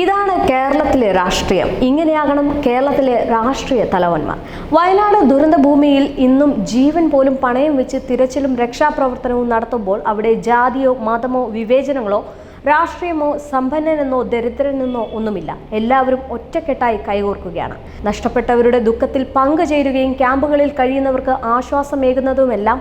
ഇതാണ് കേരളത്തിലെ രാഷ്ട്രീയം. ഇങ്ങനെയാകണം കേരളത്തിലെ രാഷ്ട്രീയ തലവന്മാർ. വയനാട് ദുരന്തഭൂമിയിൽ ഇന്നും ജീവൻ പോലും പണയം വെച്ച് തിരച്ചിലും രക്ഷാപ്രവർത്തനവും നടത്തുമ്പോൾ അവിടെ ജാതിയോ മതമോ വിവേചനങ്ങളോ രാഷ്ട്രീയമോ സമ്പന്നനെന്നോ ദരിദ്രനെന്നോ ഒന്നുമില്ല. എല്ലാവരും ഒറ്റക്കെട്ടായി കൈകോർക്കുകയാണ്. നഷ്ടപ്പെട്ടവരുടെ ദുഃഖത്തിൽ പങ്കുചേരുകയും ക്യാമ്പുകളിൽ കഴിയുന്നവർക്ക് ആശ്വാസമേകുന്നതുമെല്ലാം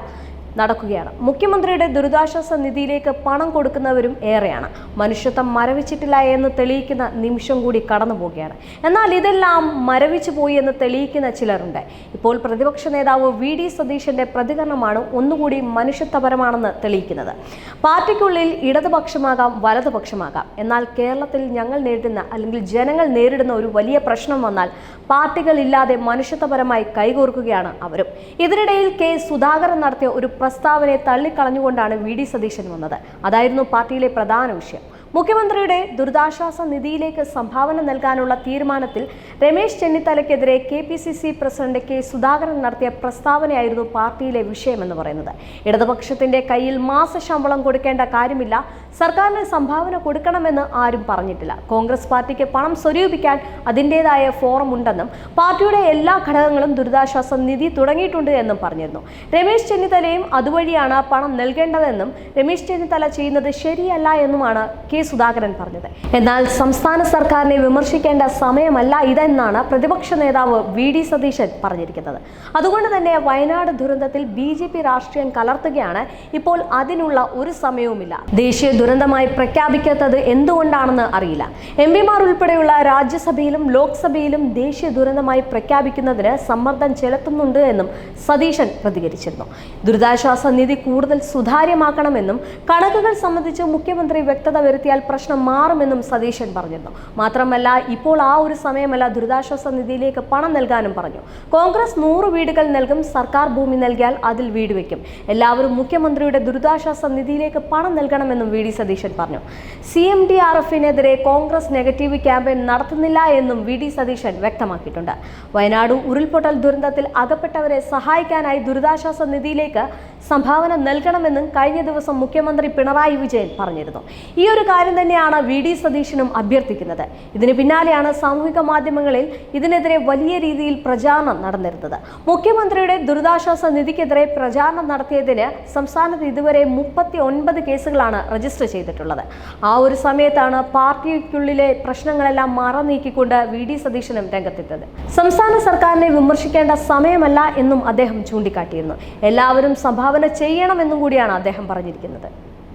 നടക്കുകയാണ്. മുഖ്യമന്ത്രിയുടെ ദുരിതാശ്വാസ നിധിയിലേക്ക് പണം കൊടുക്കുന്നവരും ഏറെയാണ്. മനുഷ്യത്വം മരവിച്ചിട്ടില്ല എന്ന് തെളിയിക്കുന്ന നിമിഷം കൂടി കടന്നു പോവുകയാണ്. എന്നാൽ ഇതെല്ലാം മരവിച്ചു പോയി എന്ന് തെളിയിക്കുന്ന ചിലരുണ്ട്. ഇപ്പോൾ പ്രതിപക്ഷ നേതാവ് വി ഡി സതീശന്റെ പ്രതികരണമാണ് ഒന്നുകൂടി മനുഷ്യത്വപരമാണെന്ന് തെളിയിക്കുന്നത്. പാർട്ടിക്കുള്ളിൽ ഇടതുപക്ഷമാകാം വലതുപക്ഷമാകാം. എന്നാൽ കേരളത്തിൽ ഞങ്ങൾ നേരിടുന്ന അല്ലെങ്കിൽ ജനങ്ങൾ നേരിടുന്ന ഒരു വലിയ പ്രശ്നം വന്നാൽ പാർട്ടികളില്ലാതെ മനുഷ്യത്വപരമായി കൈകോർക്കുകയാണ് അവരും. ഇതിനിടയിൽ കെ സുധാകരൻ നടത്തിയ ഒരു പ്രസ്താവനയെ തള്ളിക്കളഞ്ഞുകൊണ്ടാണ് വി ഡി സതീശൻ വന്നത്. അതായിരുന്നു പാർട്ടിയിലെ പ്രധാന വിഷയം. മുഖ്യമന്ത്രിയുടെ ദുരിതാശ്വാസ നിധിയിലേക്ക് സംഭാവന നൽകാനുള്ള തീരുമാനത്തിൽ Ramesh ചെന്നിത്തലയ്ക്കെതിരെ K P C C president K Sudhakaran നടത്തിയ പ്രസ്താവനയായിരുന്നു പാർട്ടിയിലെ വിഷയമെന്ന് പറയുന്നത്. ഇടതുപക്ഷത്തിന്റെ കയ്യിൽ മാസശമ്പളം കൊടുക്കേണ്ട കാര്യമില്ല. സർക്കാരിന് സംഭാവന കൊടുക്കണമെന്ന് ആരും പറഞ്ഞിട്ടില്ല. കോൺഗ്രസ് പാർട്ടിക്ക് പണം സ്വരൂപിക്കാൻ അതിന്റെതായ ഫോറം ഉണ്ടെന്നും പാർട്ടിയുടെ എല്ലാ ഘടകങ്ങളും ദുരിതാശ്വാസ നിധി തുടങ്ങിയിട്ടുണ്ട് എന്നും പറഞ്ഞിരുന്നു. രമേശ് ചെന്നിത്തലയും അതുവഴിയാണ് പണം നൽകേണ്ടതെന്നും രമേശ് ചെന്നിത്തല ചെയ്യുന്നത് ശരിയല്ല എന്നുമാണ് കെ സുധാകരൻ പറഞ്ഞത്. എന്നാൽ സംസ്ഥാന സർക്കാരിനെ വിമർശിക്കേണ്ട സമയമല്ല ഇതെന്നാണ് പ്രതിപക്ഷ നേതാവ് വി ഡി സതീശൻ പറഞ്ഞിരിക്കുന്നത്. അതുകൊണ്ട് തന്നെ വയനാട് ദുരന്തത്തിൽ ബി രാഷ്ട്രീയം കലർത്തുകയാണ്. ഇപ്പോൾ അതിനുള്ള ഒരു സമയവുമില്ല. ദേശീയ ദുരന്തമായി പ്രഖ്യാപിക്കാത്തത് എന്തുകൊണ്ടാണെന്ന് അറിയില്ല. എം പിമാർ ഉൾപ്പെടെയുള്ള രാജ്യസഭയിലും ലോക്സഭയിലും ദേശീയ ദുരന്തമായി പ്രഖ്യാപിക്കുന്നതിന് സമ്മർദ്ദം ചെലുത്തുന്നുണ്ട് എന്നും സതീശൻ പ്രതികരിച്ചിരുന്നു. ദുരിതാശ്വാസ നിധി കൂടുതൽ സുതാര്യമാക്കണമെന്നും കണക്കുകൾ സംബന്ധിച്ച് മുഖ്യമന്ത്രി വ്യക്തത വരുത്തിയാൽ പ്രശ്നം മാറുമെന്നും സതീശൻ പറഞ്ഞിരുന്നു. മാത്രമല്ല ഇപ്പോൾ ആ ഒരു സമയമല്ല ദുരിതാശ്വാസ നിധിയിലേക്ക് പണം നൽകാനും പറഞ്ഞു. കോൺഗ്രസ് നൂറ് വീടുകൾ നൽകും സർക്കാർ ഭൂമി നൽകിയാൽ അതിൽ വീട് വെക്കും. എല്ലാവരും മുഖ്യമന്ത്രിയുടെ ദുരിതാശ്വാസ നിധിയിലേക്ക് പണം നൽകണമെന്നും വി ഡി സതീശൻ പറഞ്ഞു. സി എം ഡി ആർ എഫിനെതിരെ കോൺഗ്രസ് നെഗറ്റീവ് ക്യാമ്പയിൻ നടത്തുന്നില്ല എന്നും വി ഡി സതീശൻ വ്യക്തമാക്കിയിട്ടുണ്ട്. വയനാട് ഉരുൾപൊട്ടൽ ദുരന്തത്തിൽ അകപ്പെട്ടവരെ സഹായിക്കാനായി ദുരിതാശ്വാസ നിധിയിലേക്ക് സംഭാവന നൽകണമെന്നും കഴിഞ്ഞ ദിവസം മുഖ്യമന്ത്രി പിണറായി വിജയൻ പറഞ്ഞിരുന്നു. ഈ ഒരു കാര്യം തന്നെയാണ് വി ഡി സതീശനും അഭ്യർത്ഥിക്കുന്നത്. ഇതിന് പിന്നാലെയാണ് സാമൂഹിക മാധ്യമങ്ങളിൽ ഇതിനെതിരെ വലിയ രീതിയിൽ പ്രചാരണം നടന്നിരുന്നത്. മുഖ്യമന്ത്രിയുടെ ദുരിതാശ്വാസ നിധിക്കെതിരെ പ്രചാരണം നടത്തിയതിന് സംസ്ഥാനത്ത് ഇതുവരെ മുപ്പത്തി ഒൻപത് കേസുകളാണ് രജിസ്റ്റർ ചെയ്തിട്ടുള്ളത്. ആ ഒരു സമയത്താണ് പാർട്ടിക്കുള്ളിലെ പ്രശ്നങ്ങളെല്ലാം മറനീക്കിക്കൊണ്ട് വി ഡി സതീശനും രംഗത്തെത്തിയത്. സംസ്ഥാന സർക്കാരിനെ വിമർശിക്കേണ്ട സമയമല്ല എന്നും അദ്ദേഹം ചൂണ്ടിക്കാട്ടിയിരുന്നു. എല്ലാവരും സംഭാവന ചെയ്യണമെന്നും കൂടിയാണ് അദ്ദേഹം പറഞ്ഞിരിക്കുന്നത്.